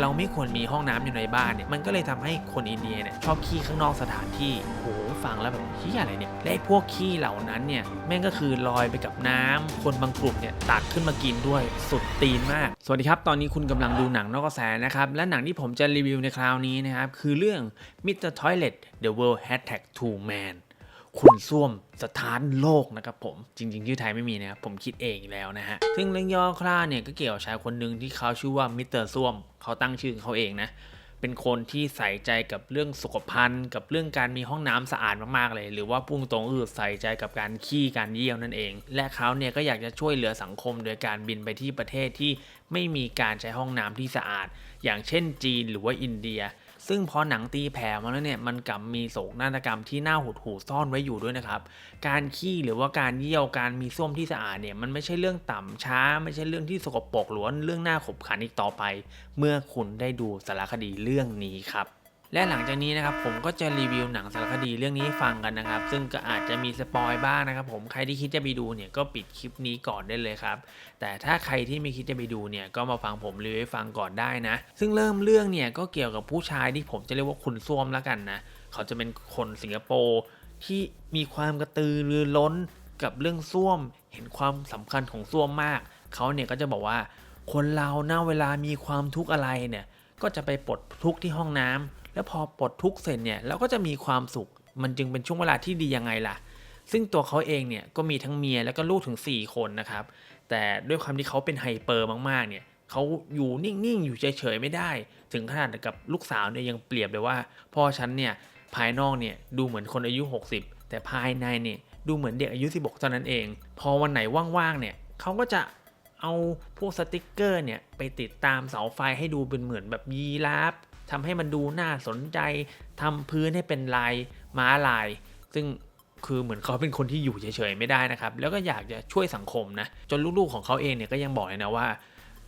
เราไม่ควรมีห้องน้ำอยู่ในบ้านเนี่ยมันก็เลยทำให้คนอินเดียเนี่ยชอบขี้ข้างนอกสถานที่โอ้โหฟังแล้วแบบขี้อะไรเนี่ยและพวกขี้เหล่านั้นเนี่ยแม่งก็คือลอยไปกับน้ำคนบางกลุ่มเนี่ยตักขึ้นมากินด้วยสุดตีนมาก สวัสดีครับ ตอนนี้คุณกำลังดูหนังนอกกระแสนะครับ และหนังที่ผมจะรีวิวในคราวนี้นะครับ คือเรื่อง Mr. Toilet The World Hashtag Two Man คุณส้วมสถานโลกนะครับผมจริงๆชื่อไทยไม่มีนะครับผมคิดเองแล้วนะฮะซึ่งเรื่องย่อคร่าเนี่ยก็เกี่ยวกับชายคนหนึ่งที่เขาชื่อว่ามิสเตอร์ส้วมเขาตั้งชื่อเขาเองนะเป็นคนที่ใส่ใจกับเรื่องสุขภัณฑ์ กับเรื่องการมีห้องน้ำสะอาดมากๆเลย หรือว่าพุ่งตรงก็คือใส่ใจกับการขี้การเยี่ยวนั่นเอง และเขาเนี่ยก็อยากจะช่วยเหลือสังคม โดยการบินไปที่ประเทศที่ไม่มีการใช้ห้องน้ำที่สะอาด อย่างเช่นจีนหรือว่าอินเดีย ซึ่งพอหนังตีแผ่มาแล้วเนี่ยมันกลับมีโศกนาฏกรรมที่น่าหดหู่ซ่อนไว้อยู่ด้วยนะครับ การขี้หรือว่าการเยี่ยวการมีส้วมที่สะอาดเนี่ยมันไม่ใช่เรื่องต่ำช้า ไม่ใช่เรื่องที่สกปรกหรือว่าเรื่องน่าขบขันอีกต่อไป เมื่อคุณได้ดูสารคดีเรื่องนี้ครับ และหลังจากนี้นะครับผมก็จะรีวิวหนังสารคดีเรื่องนี้ให้ฟังกันนะครับ ซึ่งก็อาจจะมีสปอยบ้างนะครับ ผมใครที่คิดจะไปดูเนี่ยก็ปิดคลิปนี้ก่อนได้เลยครับ แต่ถ้าใครที่ไม่คิดจะไปดูเนี่ยก็มาฟังผมรีวิวให้ฟังก่อนได้นะ ซึ่งเริ่มเรื่องเนี่ยก็เกี่ยวกับผู้ชายที่ผมจะเรียกว่าคุณส้วมแล้วกันนะเขาจะเป็นคนสิงคโปร์ที่มีความกระตือรือร้นกับเรื่องส้วม เห็นความสำคัญของส้วมมาก เขาเนี่ยก็จะบอกว่า คนเราหน้าเวลามีความทุกข์อะไรเนี่ยก็จะไปปลดทุกข์ที่ห้องน้ำ แล้วพอปลดทุกเสร็จเนี่ยเราก็จะมีความสุข มันจึงเป็นช่วงเวลาที่ดียังไงล่ะ ซึ่งตัวเขาเองเนี่ยก็มีทั้งเมียแล้วก็ลูกถึง 4 คนนะครับ แต่ด้วยความที่เขาเป็นไฮเปอร์มากๆเนี่ยเขาอยู่นิ่งๆอยู่เฉยๆไม่ได้ ถึงขนาดกับลูกสาวเนี่ยยังเปรียบเลยว่าพ่อฉันเนี่ยภายนอกเนี่ยดูเหมือนคนอายุ 60 แต่ภายในเนี่ยดูเหมือนเด็กอายุ 16เท่านั้นเอง พอวันไหนว่างๆเนี่ยเขาก็จะเอาพวกสติกเกอร์เนี่ยไปติดตามเสาไฟให้ดูเป็นเหมือนแบบยีราฟ ทำให้มันดูน่าสนใจทำพื้นให้เป็นลายม้าลาย ซึ่งคือเหมือนเขาเป็นคนที่อยู่เฉยๆไม่ได้นะครับ แล้วก็อยากจะช่วยสังคมนะ จนลูกๆของเขาเองเนี่ยก็ยังบอกเลยนะว่า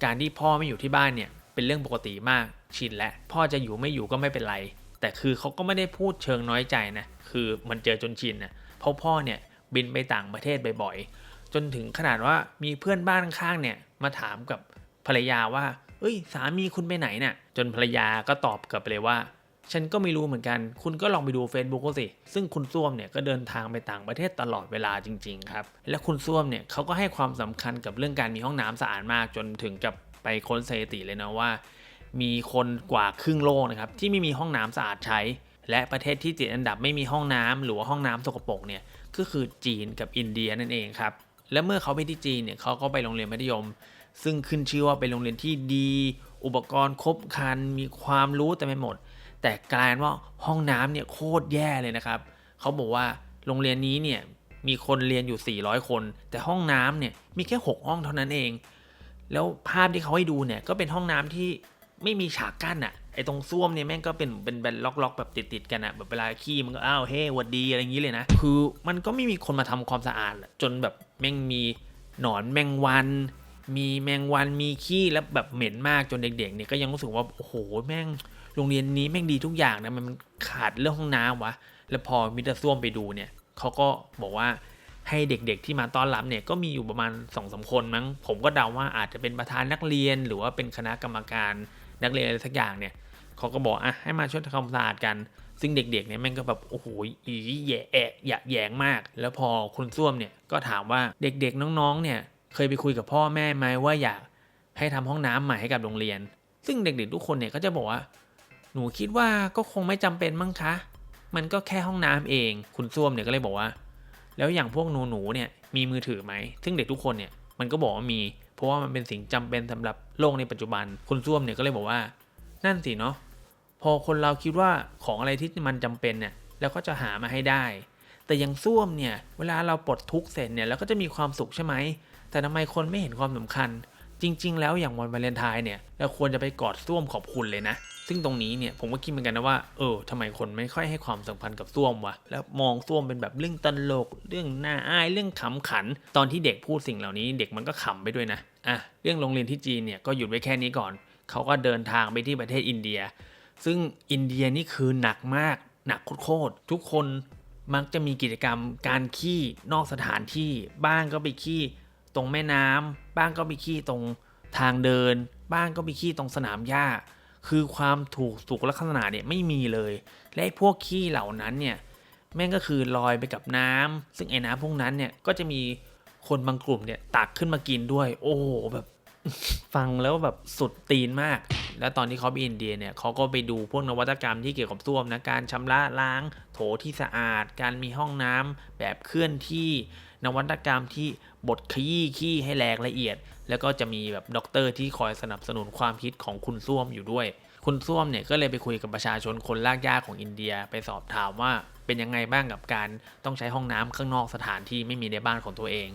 การที่พ่อไม่อยู่ที่บ้านเนี่ยเป็นเรื่องปกติมากชินและ พ่อจะอยู่ไม่อยู่ก็ไม่เป็นไร แต่คือเขาก็ไม่ได้พูดเชิงน้อยใจนะ คือมันเจอจนชินนะเพราะพ่อเนี่ยบินไปต่างประเทศบ่อยๆจนถึงขนาดว่ามีเพื่อนบ้านข้างเนี่ยมาถามกับภรรยาว่า เอ้ยสามีคุณไปไหนเนี่ย จนภรรยาก็ตอบกลับไปเลยว่า ฉันก็ไม่รู้เหมือนกัน คุณก็ลองไปดู Facebook ก็สิ ซึ่งคุณส้วมเนี่ยก็เดินทางไปต่างประเทศตลอดเวลาจริงๆครับ และคุณส้วมเนี่ยเขาก็ให้ความสำคัญกับเรื่องการมีห้องน้ำสะอาดมากจนถึงกับไปค้นสถิติเลยนะว่า มีคนกว่าครึ่งโลกนะครับที่ไม่มีห้องน้ำสะอาดใช้ และประเทศที่ติดอันดับไม่มีห้องน้ำหรือว่าห้องน้ำสกปรกเนี่ยก็คือจีนกับอินเดียนั่นเองครับและเมื่อเขาไปที่จีนเนี่ยเขาก็ไปโรงเรียนมัธยม ซึ่งขึ้นชื่อว่าเป็นโรงเรียนที่ดี อุปกรณ์ครบครัน มีความรู้แต่ไม่หมด แต่กลายเป็นว่าห้องน้ำเนี่ยโคตรแย่เลยนะครับ เขาบอกว่าโรงเรียนนี้เนี่ยมีคนเรียนอยู่ 400 คน แต่ห้องน้ำเนี่ยมีแค่ 6 ห้องเท่านั้นเอง แล้วภาพที่เขาให้ดูเนี่ยก็เป็นห้องน้ำที่ไม่มีฉากกั้นอะไอตรงส้วมเนี่ยแม่งก็เป็นเป็นเป็นล็อกๆ แบบติดๆกันอะแบบเวลาขี้มันก็อ้าวเฮ้หวัดดีอะไรอย่างนี้เลยนะ คือมันก็ไม่มีคนมาทำความสะอาด จนแบบแม่งมีหนอนแมงวัน มีแมงวันมีขี้แล้วแบบเหม็นมากจนเด็กๆเนี่ยก็ยังรู้สึกว่าโอ้โหแม่งโรงเรียนนี้แม่งดีทุกอย่างนะมันขาดเรื่องห้องน้ำวะ แล้วพอมิสเตอร์ส้วมไปดูเนี่ยเขาก็บอกว่าให้เด็กๆที่มาต้อนรับเนี่ยก็มีอยู่ประมาณ2อสคนมั้ง ผมก็เดาว่าอาจจะเป็นประธานนักเรียน หรือว่าเป็นคณะกรรมการนักเรียนอะไรสักอย่างเนี่ยเขาก็บอกอะให้มาช่วยทำความสะอาดกัน ซึ่งเด็กๆเนี่ยแม่งก็แบบโอ้โหอีแย่แอะหยะแยงมาก แล้วพอคุณส้วมเนี่ยก็ถามว่าเด็กๆน้องๆเนี่ย เคยไปคุยกับพ่อแม่ไหมว่าอยากให้ทำห้องน้ำใหม่ให้กับโรงเรียน ซึ่งเด็กๆทุกคนเนี่ยก็จะบอกว่า หนูคิดว่าก็คงไม่จำเป็นมั้งคะ มันก็แค่ห้องน้ำเอง คุณส้วมเนี่ยก็เลยบอกว่า แล้วอย่างพวกหนูหนูๆเนี่ยมีมือถือไหม ซึ่งเด็กทุกคนเนี่ยมันก็บอกว่ามี เพราะว่ามันเป็นสิ่งจำเป็นสำหรับโลกในปัจจุบัน คุณส้วมเนี่ยก็เลยบอกว่า นั่นสิเนาะ พอคนเราคิดว่าของอะไรที่มันจำเป็นเนี่ยแล้วก็จะหามาให้ได้ แต่ยังส้วมเนี่ย เวลาเราปลดทุกข์เสร็จเนี่ยเราก็จะมีความสุขใช่ไหม แต่ทำไมคนไม่เห็นความสำคัญ จริง ๆ แล้วอย่างวันวาเลนไทน์เนี่ยเราควรจะไปกอดส้วมขอบคุณเลยนะ ซึ่งตรงนี้เนี่ยผมก็คิดเหมือนกันนะว่าเออทำไมคนไม่ค่อยให้ความสำคัญกับส้วมวะแล้วมองส้วมเป็นแบบเรื่องตลก เรื่องน่าอายเรื่องขำขัน ตอนที่เด็กพูดสิ่งเหล่านี้ เด็กมันก็ขำไปด้วยนะอะเรื่องโรงเรียนที่จีนเนี่ยก็หยุดไว้แค่นี้ก่อนเขาก็เดินทางไปที่ประเทศอินเดีย ซึ่งอินเดียนี่คือหนักมาก หนักโคตรทุกคนมักจะมีกิจกรรมการขี้นอกสถานที่บ้างก็ไปขี้ ตรงแม่น้ำบ้างก็ไปขี้ตรงทางเดิน บ้างก็ไปขี้ตรงสนามหญ้า คือความถูกสุขลักษณะเนี่ยไม่มีเลย และพวกขี้เหล่านั้นเนี่ยแม่งก็คือลอยไปกับน้ำซึ่งไอ้น้ำพวกนั้นเนี่ยก็จะมีคนบางกลุ่มเนี่ยตักขึ้นมากินด้วย โอ้โหแบบฟังแล้วแบบสุดตีนมาก แล้วตอนที่เขาไปอินเดียเนี่ยเขาก็ไปดูพวกนวัตกรรมที่เกี่ยวกับส้วมนะ การชำระล้าง โถที่สะอาด การมีห้องน้ำแบบเคลื่อนที่ นวัตกรรมที่บดขยี้ขี้ให้แหลกละเอียด แล้วก็จะมีแบบด็อกเตอร์ที่คอยสนับสนุนความคิดของคุณส้วมอยู่ด้วย คุณส้วมเนี่ยก็เลยไปคุยกับประชาชนคนลากยากของอินเดีย ไปสอบถามว่าเป็นยังไงบ้างกับการต้องใช้ห้องน้ำข้างนอกสถานที่ไม่มีในบ้านของตัวเอง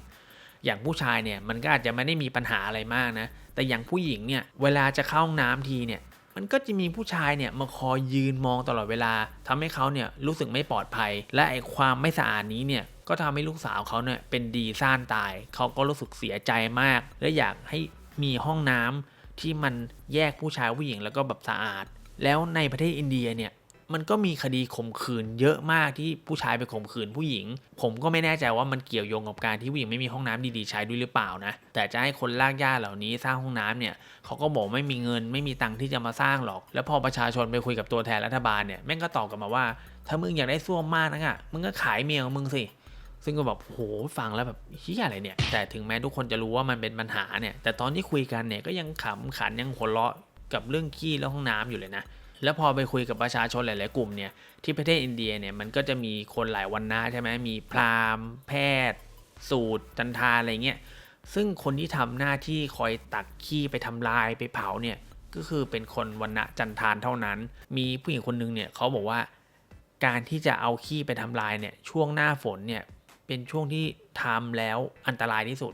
อย่างผู้ชายเนี่ยมันก็อาจจะไม่ได้มีปัญหาอะไรมากนะ แต่อย่างผู้หญิงเนี่ยเวลาจะเข้าห้องน้ำทีเนี่ย มันก็จะมีผู้ชายเนี่ยมาคอยยืนมองตลอดเวลาทำให้เขาเนี่ยรู้สึกไม่ปลอดภัย และไอ้ความไม่สะอาดนี้เนี่ย ก็ทำให้ลูกสาวเขาเนี่ยเป็นดีซ่านตาย เขาก็รู้สึกเสียใจมาก และอยากให้มีห้องน้ำที่มันแยกผู้ชายผู้หญิงแล้วก็แบบสะอาด แล้วในประเทศอินเดียเนี่ยมันก็มีคดีข่มขืนเยอะมากที่ผู้ชายไปข่มขืนผู้หญิง ผมก็ไม่แน่ใจว่ามันเกี่ยวโยงกับการที่ผู้หญิงไม่มีห้องน้ำดีๆใช้ด้วยหรือเปล่านะ แต่จะให้คนลากย่าเหล่านี้สร้างห้องน้ำเนี่ยเขาก็บอกไม่มีเงินไม่มีตังค์ที่จะมาสร้างหรอก แล้วพอประชาชนไปคุยกับตัวแทนรัฐบาลเนี่ยแม่งก็ตอบกลับมาว่า ถ้ามึงอยากได้ส้วมมากนะอะมึงก็ขายเมียของมึงสิ ซึ่งก็แบบโหฟังแล้วแบบเฮียอะไรเนี่ย แต่ถึงแม้ทุกคนจะรู้ว่ามันเป็นปัญหาเนี่ย แต่ตอนที่คุยกันเนี่ยก็ยังขำขันยังหัวเราะกับเรื่องขี้แล้วห้องน้ำอยู่เลยนะ แล้วพอไปคุยกับประชาชนหลาย ๆ กลุ่มเนี่ย ที่ประเทศอินเดียเนี่ยมันก็จะมีคนหลายวันนะใช่ไหมมีพราหมณ์ แพทย์ สูตรจันทาอะไรเงี้ย ซึ่งคนที่ทำหน้าที่คอยตักขี้ไปทำลายไปเผาเนี่ย ก็คือเป็นคนวันณะจันทานเท่านั้น มีผู้หญิงคนนึงเนี่ยเขาบอกว่า การที่จะเอาขี้ไปทำลายเนี่ยช่วงหน้าฝนเนี่ย เป็นช่วงที่ทำแล้วอันตรายที่สุด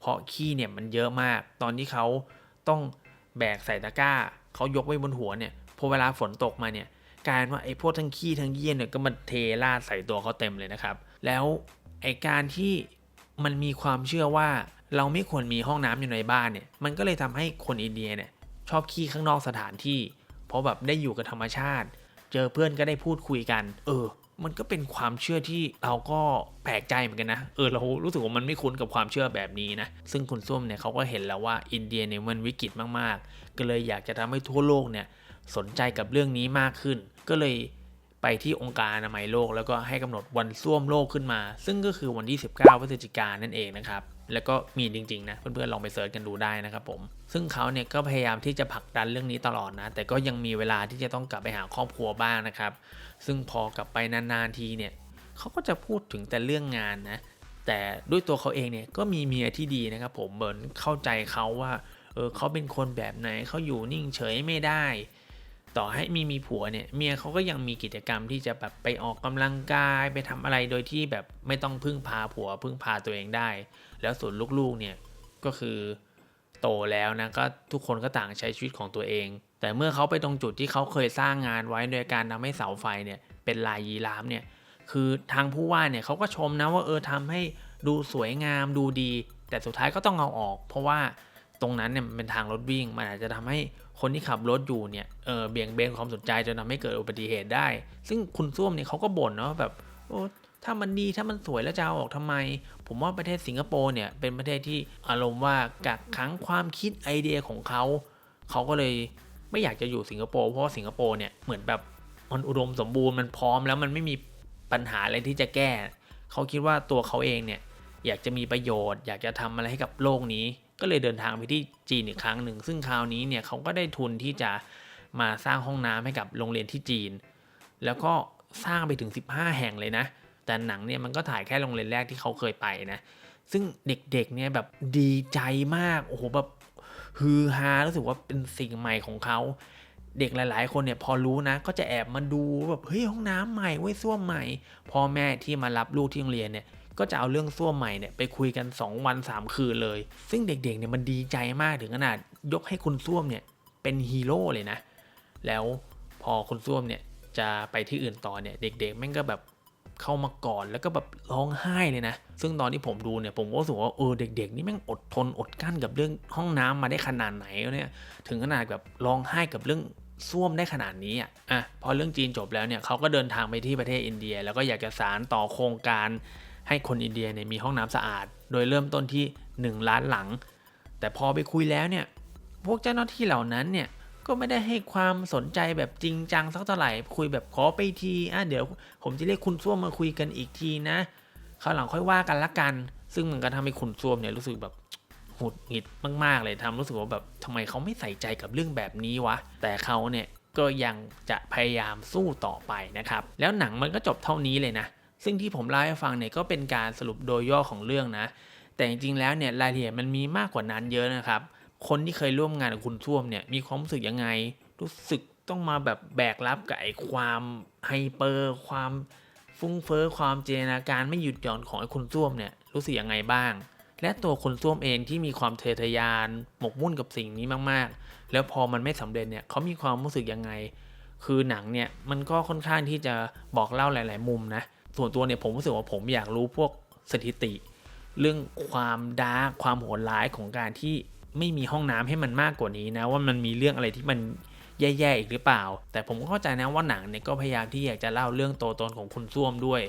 เพราะขี้เนี่ยมันเยอะมาก ตอนที่เขาต้องแบกใส่ตะกร้าเขายกไว้บนหัวเนี่ยพอเวลาฝนตกมาเนี่ยกลายว่าไอ้พวกทั้งขี้ทั้งเยี่ยนเนี่ยก็มันเทราดใส่ตัวเขาเต็มเลยนะครับ แล้วไอ้การที่มันมีความเชื่อว่าเราไม่ควรมีห้องน้ำอยู่ในบ้านเนี่ย มันก็เลยทำให้คนอินเดียเนี่ยชอบขี้ข้างนอกสถานที่ เพราะแบบได้อยู่กับธรรมชาติ เจอเพื่อนก็ได้พูดคุยกัน เออ มันก็เป็นความเชื่อที่เราก็แปลกใจเหมือนกันนะ เออเรารู้สึกว่ามันไม่คุ้นกับความเชื่อแบบนี้นะ ซึ่งคุณส้วมเนี่ยเขาก็เห็นแล้วว่าอินเดียเนี่ยมันวิกฤตมากๆ ก็เลยอยากจะทำให้ทั่วโลกเนี่ยสนใจกับเรื่องนี้มากขึ้น ก็เลยไปที่องค์การอนามัยโลก แล้วก็ให้กำหนดวันส้วมโลกขึ้นมา ซึ่งก็คือวันที่ 19พฤศจิกายนนั่นเองนะครับ แล้วก็มีจริงๆนะเพื่อนๆลองไปเสิร์ชกันดูได้นะครับผมซึ่งเขาเนี่ยก็พยายามที่จะผลักดันเรื่องนี้ตลอดนะ แต่ก็ยังมีเวลาที่จะต้องกลับไปหาครอบครัวบ้างนะครับ ซึ่งพอกลับไปนานๆทีเนี่ยเขาก็จะพูดถึงแต่เรื่องงานนะแต่ด้วยตัวเขาเองเนี่ยก็มีเมียที่ดีนะครับผมเหมือนเข้าใจเขาว่าเออเขาเป็นคนแบบไหนเขาอยู่นิ่งเฉยไม่ได้ ต่อให้มีมีผัวเนี่ยเมียเขาก็ยังมีกิจกรรมที่จะแบบไปออกกำลังกายไปทำอะไรโดยที่แบบไม่ต้องพึ่งพาผัวพึ่งพาตัวเองได้ แล้วส่วนลูกๆเนี่ยก็คือโตแล้วนะก็ทุกคนก็ต่างใช้ชีวิตของตัวเอง แต่เมื่อเขาไปตรงจุดที่เขาเคยสร้างงานไว้โดยการทำให้เสาไฟเนี่ยเป็นลายยีราฟเนี่ยคือทางผู้ว่าเนี่ยเขาก็ชมนะว่าเออทำให้ดูสวยงามดูดี แต่สุดท้ายก็ต้องเอาออก เพราะว่าตรงนั้นเนี่ยมันเป็นทางรถวิ่งมันอาจจะทำให้ คนที่ขับรถอยู่เนี่ยเออเบี่ยงเบนความสนใจจนทำให้เกิดอุบัติเหตุได้ ซึ่งคุณส้วมเนี่ยเขาก็บ่นเนาะแบบโอ้ถ้ามันดีถ้ามันสวยแล้วจะเอาออกทำไม ผมว่าประเทศสิงคโปร์เนี่ยเป็นประเทศที่อารมณ์ว่ากักขังความคิดไอเดียของเขาเขาก็เลยไม่อยากจะอยู่สิงคโปร์เพราะว่าสิงคโปร์เนี่ยเหมือนแบบมันอุดมสมบูรณ์มันพร้อมแล้วมันไม่มีปัญหาอะไรที่จะแก้ เขาคิดว่าตัวเขาเองเนี่ยอยากจะมีประโยชน์ อยากจะทำอะไรให้กับโลกนี้ ก็เลยเดินทางไปที่จีนอีกครั้งหนึ่ง ซึ่งคราวนี้เนี่ยเขาก็ได้ทุนที่จะมาสร้างห้องน้ำให้กับโรงเรียนที่จีน แล้วก็สร้างไปถึง 15 แห่งเลยนะ แต่หนังเนี่ยมันก็ถ่ายแค่โรงเรียนแรกที่เขาเคยไปนะ ซึ่งเด็กๆเนี่ยแบบดีใจมาก โอ้โหแบบฮือฮา รู้สึกว่าเป็นสิ่งใหม่ของเขาเด็กหลาย ๆ คนเนี่ยพอรู้นะ ก็จะแอบมาดูแบบเฮ้ยห้องน้ำใหม่เว้ยส้วมใหม่พ่อแม่ที่มารับลูกที่โรงเรียนเนี่ย ก็จะเอาเรื่องส้วมใหม่เนี่ยไปคุยกัน 2 วัน 3 คืนเลย ซึ่งเด็กๆเนี่ยมันดีใจมากถึงขนาดยกให้คุณส้วมเนี่ยเป็นฮีโร่เลยนะ แล้วพอคุณส้วมเนี่ยจะไปที่อื่นต่อเนี่ยเด็กๆแม่งก็แบบเข้ามากอดแล้วก็แบบร้องไห้เลยนะ ซึ่งตอนที่ผมดูเนี่ยผมก็รู้สึกว่าเออเด็ก ๆ นี่แม่งอดทนอดกลั้นกับเรื่องห้องน้ำมาได้ขนาดไหนเนี่ยถึงขนาดแบบร้องไห้กับเรื่องส้วมได้ขนาดนี้อะอะพอเรื่องจีนจบแล้วเนี่ยเขาก็เดินทางไปที่ประเทศอินเดีย แล้วก็อยากจะสารต่อโครงการ ให้คนอินเดียเนี่ยมีห้องน้ำสะอาด โดยเริ่มต้นที่ 1 ล้านหลัง แต่พอไปคุยแล้วเนี่ยพวกเจ้าหน้าที่เหล่านั้นเนี่ยก็ไม่ได้ให้ความสนใจแบบจริงจังสักเท่าไหร่คุยแบบขอไปทีอะเดี๋ยว ผมจะเรียกคุณส้วมมาคุยกันอีกทีนะคราวหลังค่อยว่ากันละกัน ซึ่งมันก็ทำให้คุณส้วมเนี่ยรู้สึกแบบหงุดหงิดมาก ๆ เลยทำรู้สึกว่าแบบทำไมเขาไม่ใส่ใจกับเรื่องแบบนี้วะ แต่เขาเนี่ยก็ยังจะพยายามสู้ต่อไปนะครับ แล้วหนังมันก็จบเท่านี้เลยนะ ซึ่งที่ผมเล่าให้ฟังเนี่ยก็เป็นการสรุปโดยย่อของเรื่องนะ แต่จริงๆแล้วเนี่ยรายละเอียดมันมีมากกว่านั้นเยอะนะครับ คนที่เคยร่วมงานกับคุณส้วมเนี่ยมีความรู้สึกยังไง รู้สึกต้องมาแบบแบกรับกับไอ้ความไฮเปอร์ความฟุ้งเฟ้อความจินตนาการไม่หยุดหย่อนของไอ้คุณส้วมเนี่ยรู้สึกยังไงบ้าง และตัวคุณส้วมเองที่มีความเททยาน หมกมุ่นกับสิ่งนี้มากๆ แล้วพอมันไม่สำเร็จเนี่ยเขามีความรู้สึกยังไง คือหนังเนี่ยมันก็ค่อนข้างที่จะบอกเล่าหลาย ๆ มุมนะ ส่วนตัวเนี่ยผมรู้สึกว่าผมอยากรู้พวกสถิติ เรื่องความดาร์กความโหดร้ายของการที่ไม่มีห้องน้ำให้มันมากกว่านี้นะ ว่ามันมีเรื่องอะไรที่มันแย่ๆอีกหรือเปล่า แต่ผมก็เข้าใจนะว่าหนังเนี่ยก็พยายามที่อยากจะเล่าเรื่องตัวตนของคุณส้วมด้วย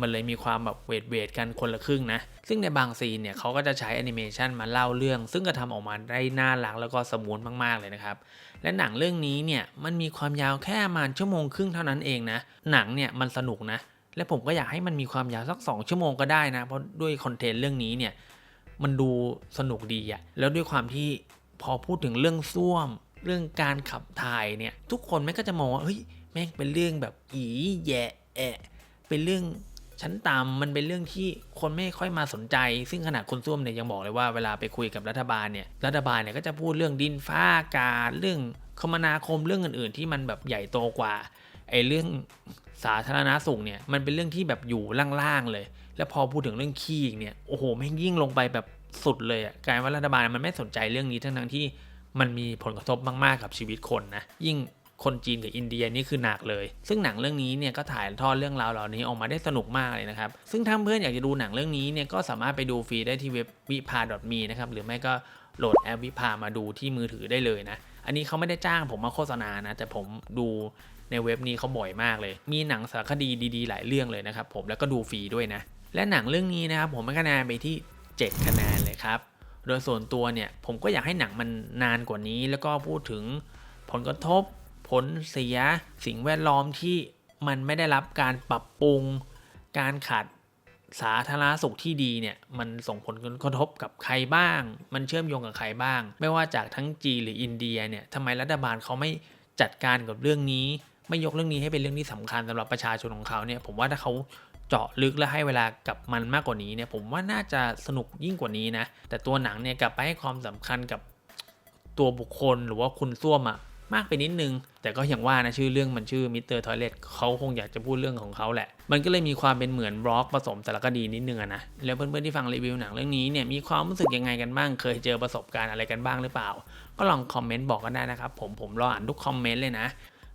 มันเลยมีความแบบเวทเวทกันคนละครึ่งนะ ซึ่งในบางซีนเนี่ยเขาก็จะใช้แอนิเมชันมาเล่าเรื่อง ซึ่งก็ทำออกมาได้น่ารักแล้วก็สมูทมากๆเลยนะครับ และหนังเรื่องนี้เนี่ยมันมีความยาวแค่ประมาณชั่วโมงครึ่งเท่านั้นเองนะ หนังเนี่ยมันสนุกนะ และผมก็อยากให้มันมีความยาวสัก 2 ชั่วโมงก็ได้นะ เพราะด้วยคอนเทนต์เรื่องนี้เนี่ยมันดูสนุกดีอะแล้วด้วยความที่พอพูดถึงเรื่องส้วม เรื่องการขับถ่ายเนี่ย ทุกคนแม่ก็จะมองว่าเฮ้ยแม่งเป็นเรื่องแบบอีแย่แอะเป็นเรื่องชั้นต่ำมันเป็นเรื่องที่คนไม่ค่อยมาสนใจ ซึ่งขนาดคุณส้วมเนี่ยยังบอกเลยว่าเวลาไปคุยกับรัฐบาลเนี่ย รัฐบาลเนี่ยก็จะพูดเรื่องดินฟ้าอากาศเรื่องคมนาคมเรื่องอื่น ๆ ที่มันแบบใหญ่โตกว่า ไอ้เรื่องสาธารณสุขเนี่ยมันเป็นเรื่องที่แบบอยู่ล่างๆเลย แล้วพอพูดถึงเรื่องขี้อีกเนี่ยโอ้โหแม่งยิ่งลงไปแบบสุดเลยอะกลายว่ารัฐบาลมันไม่สนใจเรื่องนี้ทั้งๆที่มันมีผลกระทบมากๆกับชีวิตคนนะยิ่งคนจีนกับอินเดียนี่คือหนักเลย ซึ่งหนังเรื่องนี้เนี่ยก็ถ่ายทอดเรื่องราวเหล่านี้ออกมาได้สนุกมากเลยนะครับ ซึ่งถ้าเพื่อนอยากจะดูหนังเรื่องนี้เนี่ยก็สามารถไปดูฟรีได้ที่เว็บวิพา .me นะครับหรือไม่ก็โหลดแอปวิพามาดูที่มือถือได้เลยนะ อันนี้เขาไม่ได้จ้างผมมาโฆษณานะ แต่ผมดู ในเว็บนี้เขาบ่อยมากเลย มีหนังสารคดีดีๆ หลายเรื่องเลยนะครับผมแล้วก็ดูฟรีด้วยนะ และหนังเรื่องนี้นะครับผมให้คะแนนไปที่ 7 คะแนนเลยครับ โดยส่วนตัวเนี่ยผมก็อยากให้หนังมันนานกว่านี้ แล้วก็พูดถึงผลกระทบ ผลเสีย สิ่งแวดล้อมที่มันไม่ได้รับการปรับปรุง การขาดสาธารณสุขที่ดีเนี่ยมันส่งผลกระทบกับใครบ้าง มันเชื่อมโยงกับใครบ้าง ไม่ว่าจากทั้งจีนหรืออินเดียเนี่ยทำไมรัฐบาลเขาไม่จัดการกับเรื่องนี้ ไม่ยกเรื่องนี้ให้เป็นเรื่องที่สำคัญสำหรับประชาชนของเขาเนี่ยผมว่าถ้าเขาเจาะลึกและให้เวลากับมันมากกว่านี้เนี่ยผมว่าน่าจะสนุกยิ่งกว่านี้นะแต่ตัวหนังเนี่ยกลับไปให้ความสำคัญกับตัวบุคคลหรือว่าคุณส้วมอะมากไปนิดนึง แต่ก็อย่างว่านะชื่อเรื่องมันชื่อมิสเตอร์ทอยเลตเขาคงอยากจะพูดเรื่องของเขาแหละ มันก็เลยมีความเป็นเหมือนบล็อกผสมสารคดีนิดนึงนะ แล้วเพื่อนๆที่ฟังรีวิวหนังเรื่องนี้เนี่ยมีความรู้สึกยังไงกันบ้าง เคยเจอประสบการณ์อะไรกันบ้างหรือเปล่า ก็ลองคอมเมนต์บอกกันได้นะครับผมผมรออ่านทุกคอมเมนต์เลยนะ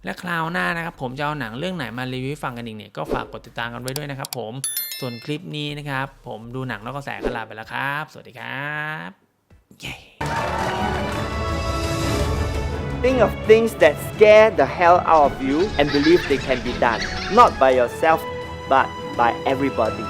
และคราวหน้านะครับผมจะเอาหนังเรื่องไหนมารีวิวฟังกันอีกเนี่ยก็ฝากกดติดตามกันไว้ด้วยนะครับผมส่วนคลิปนี้นะครับ ผมดูหนังแล้วก็แสกลาไปแล้วครับ สวัสดีครับเย้ Think of things that scare the hell out of you and believe they can be done, not by yourself, but by everybody.